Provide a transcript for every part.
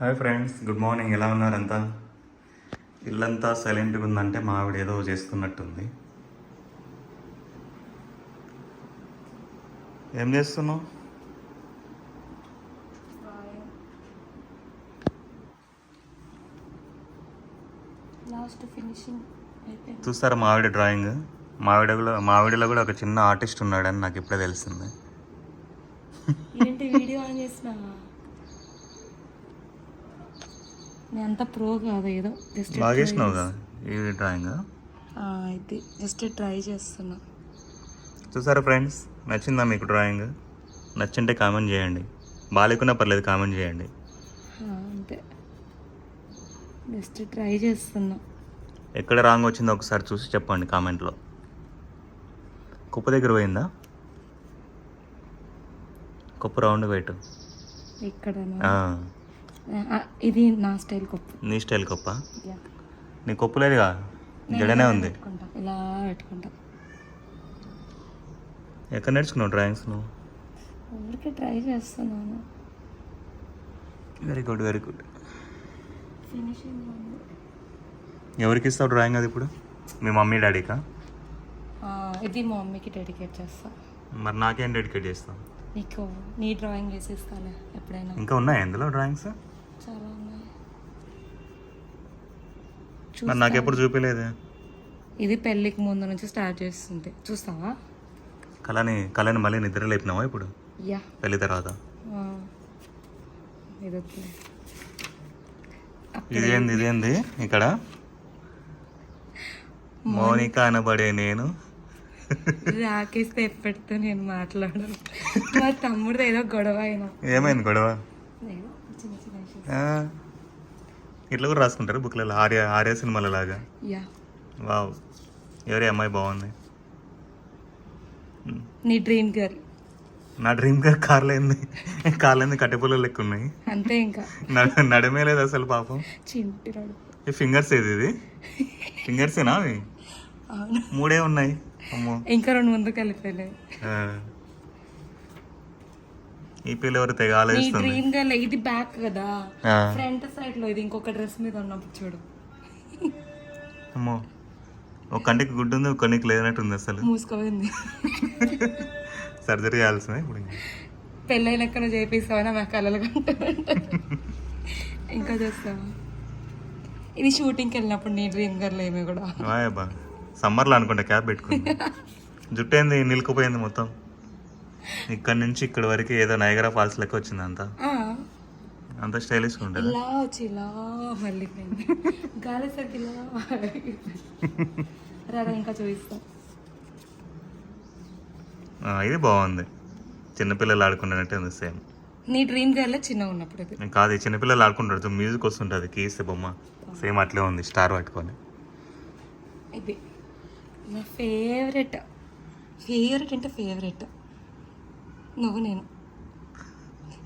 Hi friends good morning. ఎలా ఉన్నారంతా ఇల్లంతా సైలెంట్గా ఉందంటే మా ఆవిడ ఏదో చేస్తున్నట్టుంది. ఏం చేస్తున్నావు? లాస్ట్ ఫినిషింగ్ చూస్తారా మా ఆవిడ డ్రాయింగ్? మా ఆవిడ కూడా ఒక చిన్న ఆర్టిస్ట్ ఉన్నాడని నాకు ఇప్పుడే తెలిసింది. ఏంటి వీడియో ఆన్ నేను అంత ప్రో కాదు ఏదో జస్ట్ బాగా చేసినావు కదా డ్రాయింగ్ ఇది జస్ట్ ట్రై చేస్తున్నా. చూసారా ఫ్రెండ్స్ నచ్చిందా మీకు డ్రాయింగ్ నచ్చింటే కామెంట్ చేయండి. బాగాలేకున్నా పర్లేదు కామెంట్ చేయండి. అంతే. జస్ట్ ట్రై చేస్తున్నా. ఎక్కడ రాంగ్ వచ్చిందో ఒకసారి చూసి చెప్పండి కామెంట్లో కుప్ప దగ్గర పోయిందా? కుప్ప రౌండ్ పెట్టు. ఇక్కడ ఇది నా స్టైల్ కొప్పు. నీ స్టైల్ కుప్ప? యా. నీ కుప్ప లేదుగా? జడనే ఉంది. ఇలా పెట్టుకుంటా. ఎక్కడ నేర్చుకున్నావు డ్రాయింగ్స్ నువ్వు? ఊరికే ట్రై చేస్తున్నాను. Very good very good finishing ఎవరికి ఇస్తావు డ్రాయింగ్ అది ఇప్పుడు? మీ మమ్మీ డాడీకా? ఇది మా మమ్మీకి డెడికేట్ చేస్తా. మరి నాకేం డెడికేట్ చేస్తావు? నీకు నీ డ్రాయింగ్ వేసిస్తాలే ఎప్పుడైనా. ఇంకా ఉన్నాయా ఇందులో డ్రాయింగ్స్? చాలా ఉన్నాయి మరి నాకు ఎప్పుడు చూపించలేదే ఇది పెళ్ళికి ముందు నుంచి స్టార్ట్ చేస్తుంది చూస్తావా? కళని కళని మళ్ళీ నిద్ర లేపినావా ఇప్పుడు? యా. పెళ్ళి తర్వాత? ఇది. ఇదేంది ఇదేంది ఇక్కడ? మౌనిక అనబడే నేను. రాకేస్తే ఎప్పటితో నేను మాట్లాడను. మా తమ్ముడు ఏదో గొడవ అయినా. ఏమైంది గొడవ? ఏదో ఇట్లా కూడా రాసుకుంటారు బుక్లలో ఆర్య ఆర్య సినిమాల లాగా వావ్. ఎవరి అమ్మాయి బాగుంది? నీ డ్రీమ్ గర్ల్. నా డ్రీమ్గా కార్లేంది. కార్లేంది కట్టెపుల్ల లెక్క ఉన్నాయి అంతే ఇంకా. నడ- నడమే లేదు అసలు పాపం. ఈ ఫింగర్స్ ఏది ఇది? ఫింగర్సేనా అవి? మూడే ఉన్నాయి. అమ్మో. ఇంకా రెండు ముందు ఆ. ఈ పిల్ల ఎవరు తెగ ఆలోచిస్తుంది? డ్రీమ్ గర్ల్ ఇది బ్యాక్ కదా. ఫ్రంట్ సైడ్లో ఇది ఇంకొక డ్రెస్ మీద ఉన్నప్పుడు చూడు అమ్మో. ఒక కంటికి గుడ్డు ఉంది ఒక కంటికి లేనట్టుంది అసలు. మూసుకోపోయింది సర్జరీ చేయాల్సిందే ఇప్పుడు. పెళ్ళైనాక నువ్వు చేపిస్తావా మా కళలు ఇంకా చేస్తావా? ఇది షూటింగ్కి వెళ్ళినప్పుడు నీ డ్రీమ్ గర్ల్ ఏమి కూడా. సమ్మర్లో అనుకుంటా క్యాప్ పెట్టుకుంది జుట్టు ఏంది? నిలికిపోయింది మొత్తం. ఇక్కడ నుంచి ఇక్కడ వరకు ఏదో నయగరా ఫాల్స్ లెక్క వచ్చింది అంతా అంత స్టైలిష్గా ఉంటుంది? ఇలా వచ్చి ఇలా మళ్ళీ గాలి సరికి ఇలా ఇంకా చూపిస్తా. ఇది బాగుంది. చిన్నపిల్లలు ఆడుకున్నట్టే ఉంది సేమ్. నీ డ్రీమ్ గర్ల్ చిన్నగా ఉన్నప్పుడు ఇది కాదు చిన్నపిల్లలు ఆడుకుంటారు. మ్యూజిక్ వస్తుంటుంది కీస్తే బొమ్మ. సేమ్ అట్లే ఉంది స్టార్ పట్టుకొని. ఇది. నా ఫేవరెట్ ఫేవరెట్ అంటే ఫేవరెట్ నువ్వు నేను.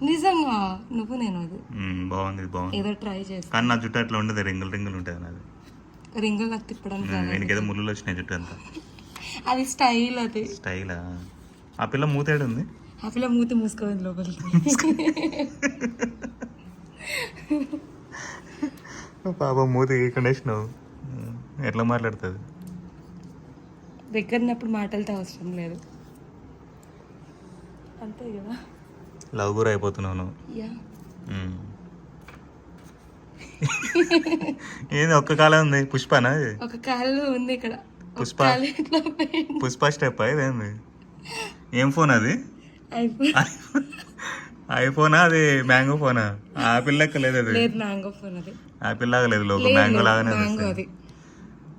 నిజంగా నువ్వు నేను అది బాగుంది బాగుంది. ఏదో ట్రై చేస్తా. కానీ నా జుట్టు అట్లా ఉండదు రింగులు రింగులు ఉంటుంది నాది. రింగులు నాకు తిప్పడానికి. దీనికి ఏదో ముళ్ళు వచ్చినాయి జుట్టు అంతా. అది స్టైల్ అది. స్టైలా? ఆ పిల్ల మూతేడు ఉంది? ఆ పిల్ల మూతి మూసుకోవాలి లోపలికి. పాప మూతి కండిషను ఎట్లా మాట్లాడుతుంది? దగ్గర ఉన్నప్పుడు మాటలతో అవసరం లేదు. అంతే కదా. లవ్ గురి మ్మ్. ఏంది ఒక్క కాలం ఉంది. పుష్పనా? ఒక కాలు ఉంది ఇక్కడ. పుష్ప. పుష్ప స్టెప్ ఇదేంది? ఏం ఫోన్ అది? ఐఫోనా. అది? మ్యాంగో ఫోనా? ఆపిల్ లెక్క లేదు అది. లేదు మ్యాంగో ఫోన్ అది. ఆపిల్ లాగా లేదు లోగో లేదు, మ్యాంగో లాగానే మ్యాంగో. అది.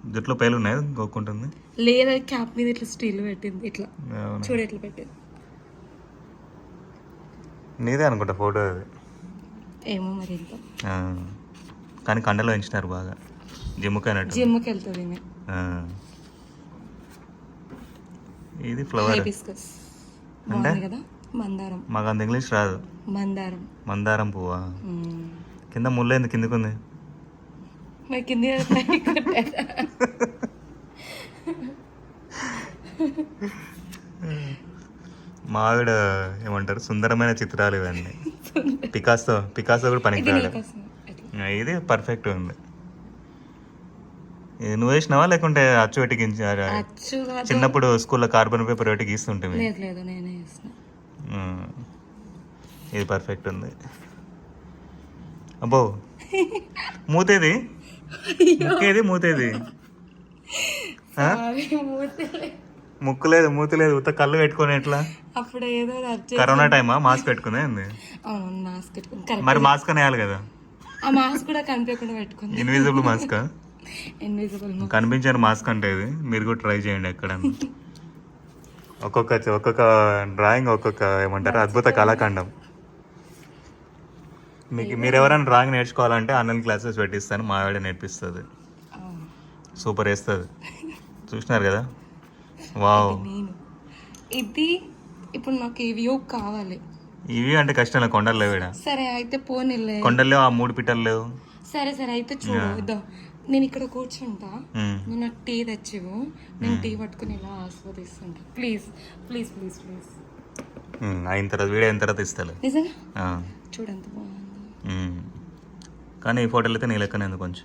జుట్లో పేలు ఉన్నాయి గోక్కుంటుంది లేదు క్యాప్ మీద ఇట్లా స్టీల్ పెట్టింది ఇట్లా. చూడు పెట్టింది. నీదే అనుకుంటా ఫోటో అది. ఏమో మరి. కానీ కండలో పెంచినారు బాగా. జిమ్కి అన్నట్టు జిమ్కి వెళ్తుంది. ఇది ఫ్లవర్. బాగుంది కదా? మందారం. మాకు అంత ఇంగ్లీష్ రాదు. మందారం. మందారం పువ్వా. కింద ముళ్ళేంది కిందకుంది? కింద? మా ఆవిడ ఏమంటారు? సుందరమైన చిత్రాలు ఇవన్నీ. పికాసో పికాసో కూడా పనికి రాడు ఇది పర్ఫెక్ట్ ఉంది. నువ్వు వేసినావా? లేకుంటే అచ్చు పెట్టి గింజ అచ్చు కాదు. చిన్నప్పుడు స్కూల్లో కార్బన్ పేపర్ పెట్టి గీస్తుంటుంది వేసిన. ఇది పర్ఫెక్ట్ ఉంది. అబ్బో. మూతేది? ముక్కేది మూతేది? ముక్కు లేదు మూతి లేదు ఉత్త కళ్ళు పెట్టుకొని ఎట్లా? అప్పుడు ఏదో కరోనా టైమా? మాస్క్ పెట్టుకుందే ఏంది? అవును మాస్క్ పెట్టుకుని మరి మాస్క్ వేయాలి కదా? ఆ మాస్క్ కూడా కనిపించకుండా పెట్టుకుంది ఇన్విజిబుల్ మాస్క్ ఇన్విజిబుల్ కనిపించని మాస్క్ అంటే ఇది మీరు కూడా ట్రై చేయండి ఎక్కడ ఒక్కొక్క ఒక్కొక్క డ్రాయింగ్ ఒక్కొక్క ఏమంటారు? అద్భుత కళాఖండం. మీకు మీరు ఎవరైనా డ్రాయింగ్ నేర్చుకోవాలంటే ఆన్లైన్ క్లాసెస్ పెట్టిస్తాను. మా ఆవిడ నేర్పిస్తుంది. సూపర్ వేస్తుంది. చూసినారు కదా? వావ్. నేను. ఇది ఇప్పుడు నాకు ఈ వ్యూ కావాలి. ఇవి అంటే కష్టం కొండలు లేవు. సరే అయితే పోనీలే. కొండలు ఆ మూడు పిట్టలు లేవు. సరే సరే అయితే చూడు ఇద్దో నేను ఇక్కడ కూర్చుంటా. నువ్వు నాకు టీ తెచ్చివు నేను టీ పట్టుకుని ఇలా ఆస్వాదిస్తుంటా. Please please please please. అయిన తర్వాత వీడియో అయిన తర్వాత ఇస్తాలే. నిజంగా? ఆ, చూడు ఎంత బాగుందో. కానీ ఈ ఫోటోలు అయితే నీ లెక్కనే కొంచెం.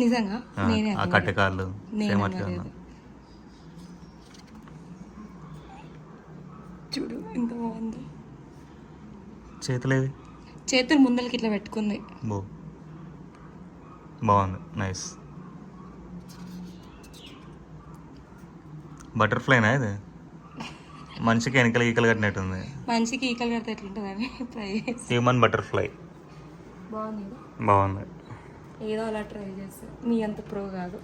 నిజంగా? ఆ, నేనే ఆ అన్నది. కట్టెకాళ్ళు నేనే సేమ్ అట్లా అన్నది. ఉన్నా చూడు ఎంత బాగుందో. చేతులేవి? చేతులు ముందలకి ఇట్లా పెట్టుకుంది. బో. బాగుంది నైస్. బటర్ఫ్లైనా ఇది? మనిషికి వెనకల ఈకలు కట్టినట్టుంది. మంచికి ఈకలు కడితే ఎట్లుంటుందని ట్రై చేసి. Human butterfly. బాగుంది బాగుంది. ఏదో అలా ట్రై చేస్తా మీ అంత ప్రో కాదు.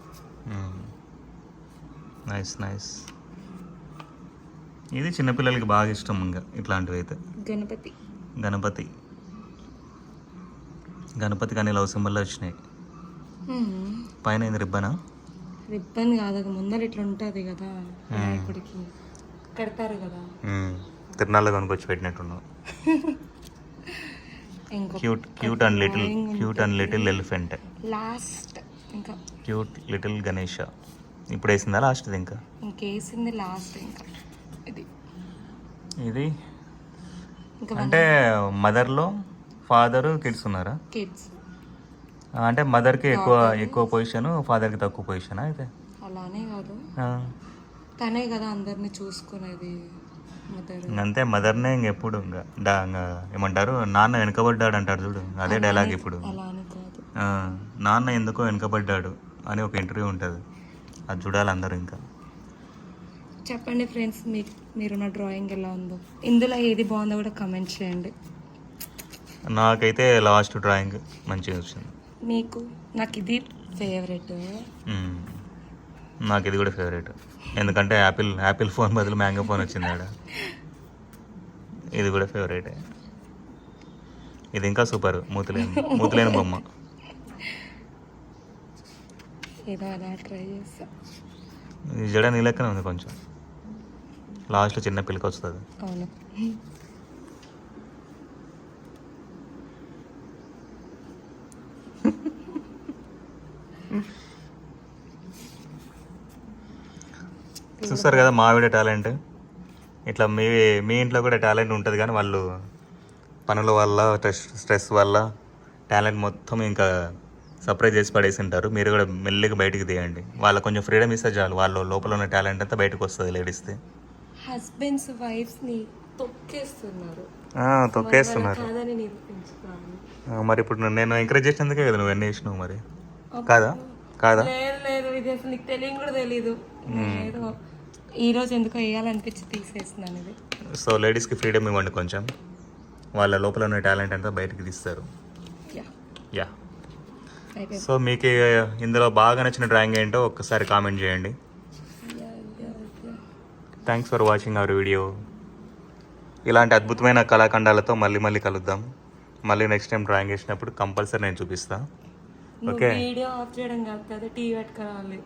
Nice nice. ఇది చిన్నపిల్లలకి బాగా ఇష్టం ఇంకా ఇట్లాంటివి అయితే గణపతి. గణపతి. గణపతి కానీ లవ్ సింబల్లో వచ్చినాయి. పైన ఏంది రిబ్బనా? రిబ్బన్ కాదు అది ముందర ఇట్లా ఉంటుంది కదా వినాయకుడికి కడతారు కదా. తిరునాళ్ళ కొనుక్కొచ్చి పెట్టినట్టున్నావు. Cute cute and little cute and little elephant. Last ఇంకా. Cute little Ganesha. ఇప్పుడు వేసిందా లాస్ట్ది ఇంకా? ఇంకేసింది లాస్ట్ ఇంకా. ఇది ఇది అంటే మదర్లో ఫాదరు కిడ్స్ ఉన్నారా? కిడ్స్. అంటే మదర్కి ఎక్కువ ఎక్కువ పొజిషన్ ఫాదర్కి తక్కువ పొజిషనా అయితే? అలానే కాదు. తనే కదా అందరిని చూసుకునేది మదర్. అంతే మదర్నే ఇంకెప్పుడు ఇంకా ఏమంటారు? నాన్న వెనుకబడ్డాడు అంటాడు చూడు అదే డైలాగ్ ఇప్పుడు. నాన్న ఎందుకో వెనుకబడ్డాడు అని ఒక ఇంటర్వ్యూ ఉంటుంది. అది చూడాలి అందరూ ఇంకా. చెప్పండి ఫ్రెండ్స్ మీ మీరున్న డ్రాయింగ్ ఎలా ఉందో. ఇందులో ఏది బాగుందో కూడా కమెంట్ చేయండి. నాకైతే లాస్ట్ డ్రాయింగ్ మంచిగా వచ్చింది మీకు? నాకు ఇది ఫేవరెట్. నాకు ఇది కూడా ఫేవరెట్ ఎందుకంటే యాపిల్ యాపిల్ ఫోన్ బదులు మ్యాంగో ఫోన్ వచ్చింది ఆడ. ఇది కూడా ఫేవరెటే ఇది ఇంకా సూపర్ మూతులేని మూతులేని బొమ్మ. ఏదో అలా ట్రై చేస్తా. ఇది జడ నీ లెక్కనే ఉంది కొంచెం. లాస్ట్లో చిన్న పిల్లకి వస్తుంది. అవును. చూస్తారు కదా మా ఆవిడ టాలెంట్. ఇట్లా మీ మీ ఇంట్లో కూడా టాలెంట్ ఉంటుంది కానీ వాళ్ళు పనుల వల్ల స్ట్రెస్ స్ట్రెస్ వల్ల టాలెంట్ మొత్తం ఇంకా సర్ప్రైజ్ చేసి పడేసి ఉంటారు మీరు కూడా మెల్లిగా బయటికి తీయండి. వాళ్ళకి కొంచెం ఫ్రీడమ్ ఇస్తే చాలు. వాళ్ళ లోపల ఉన్న టాలెంట్ అంతా బయటకు వస్తుంది లేడీస్ది. హస్బెండ్స్ వైఫ్స్ని తొక్కేస్తున్నారు. తొక్కేస్తున్నారు కాదని నిరూపించుకోవాలి ఆ, మరి ఇప్పుడు నేను ఎంకరేజ్ చేసినందుకే కదా నువ్వు ఎన్ని చేసినావు మరి? కాదా? కాదా? లేదు లేదు ఇది అసలు నీకు తెలియని కూడా తెలీదు. ఏదో ఈ రోజు ఎందుకో వేయాలనిపించి తీసేస్తున్నాను ఇది. సో లేడీస్కి ఫ్రీడమ్ ఇవ్వండి కొంచెం. వాళ్ళ లోపల ఉన్న టాలెంట్ అంతా బయటకు తీస్తారు. యా. సో మీకు ఇందులో బాగా నచ్చిన డ్రాయింగ్ ఏంటో ఒక్కసారి కామెంట్ చేయండి. Thanks for watching our video ఇలాంటి అద్భుతమైన కళాఖండాలతో మళ్ళీ మళ్ళీ కలుద్దాం. మళ్ళీ నెక్స్ట్ టైం డ్రాయింగ్ వేసినప్పుడు కంపల్సరీ నేను చూపిస్తా. ఓకే వీడియో ఆఫ్ చేయడం కాదు కదా టీ పెట్టుకోవాలి.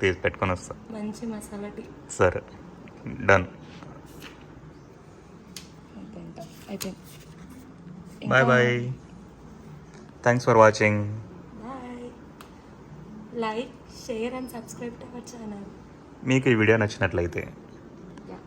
తీసి పెట్టుకొని వస్తా. మంచి మసాలా టీ సరే. Done bye bye thanks for watching like share and subscribe to our channel మీకు ఈ వీడియో నచ్చినట్లయితే